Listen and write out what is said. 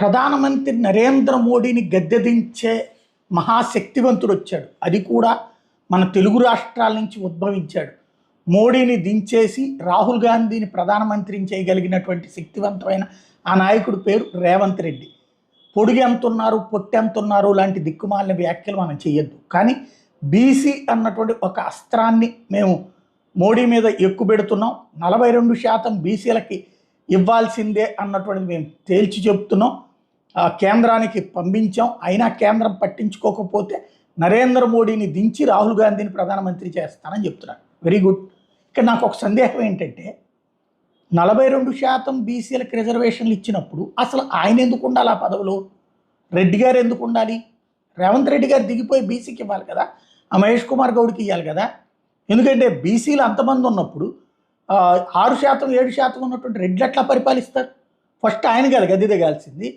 ప్రధానమంత్రి నరేంద్ర మోడీని గద్దెదించే మహాశక్తివంతుడు వచ్చాడు అది కూడా మన తెలుగు రాష్ట్రాల నుంచి ఉద్భవించాడు. మోడీని దించేసి రాహుల్ గాంధీని ప్రధానమంత్రిని చేయగలిగినటువంటి శక్తివంతమైన ఆ నాయకుడి పేరు రేవంత్ రెడ్డి. పొడిగి ఎంత ఉన్నారు పొట్టి ఎంతున్నారు లాంటి దిక్కుమాలిన వ్యాఖ్యలు మనం చేయొద్దు. కానీ బీసీ అన్నటువంటి ఒక అస్త్రాన్ని మేము మోడీ మీద ఎక్కుబెడుతున్నాం నలభై రెండు శాతం బీసీలకి ఇవ్వాల్సిందే అన్నటువంటిది మేము తేల్చి చెప్తున్నాం. కేంద్రానికి పంపించాం. అయినా కేంద్రం పట్టించుకోకపోతే నరేంద్ర మోడీని దించి రాహుల్ గాంధీని ప్రధానమంత్రి చేస్తానని చెప్తున్నాను వెరీ గుడ్ ఇక్కడ నాకు ఒక సందేహం ఏంటంటే నలభై రెండు శాతం బీసీలకు రిజర్వేషన్లు ఇచ్చినప్పుడు అసలు ఆయన ఎందుకు ఉండాలి ఆ పదవిలో? రెడ్డి గారు ఎందుకు ఉండాలి? రేవంత్ రెడ్డి గారు దిగిపోయి బీసీకి ఇవ్వాలి కదా? ఆ మహేష్ కుమార్ గౌడ్కి ఇవ్వాలి కదా? ఎందుకంటే బీసీలు అంతమంది ఉన్నప్పుడు ఆరు శాతం ఏడు శాతం ఉన్నటువంటి రెడ్లు ఎట్లా పరిపాలిస్తారు? ఫస్ట్ ఆయన కదా గది దిగాల్సింది.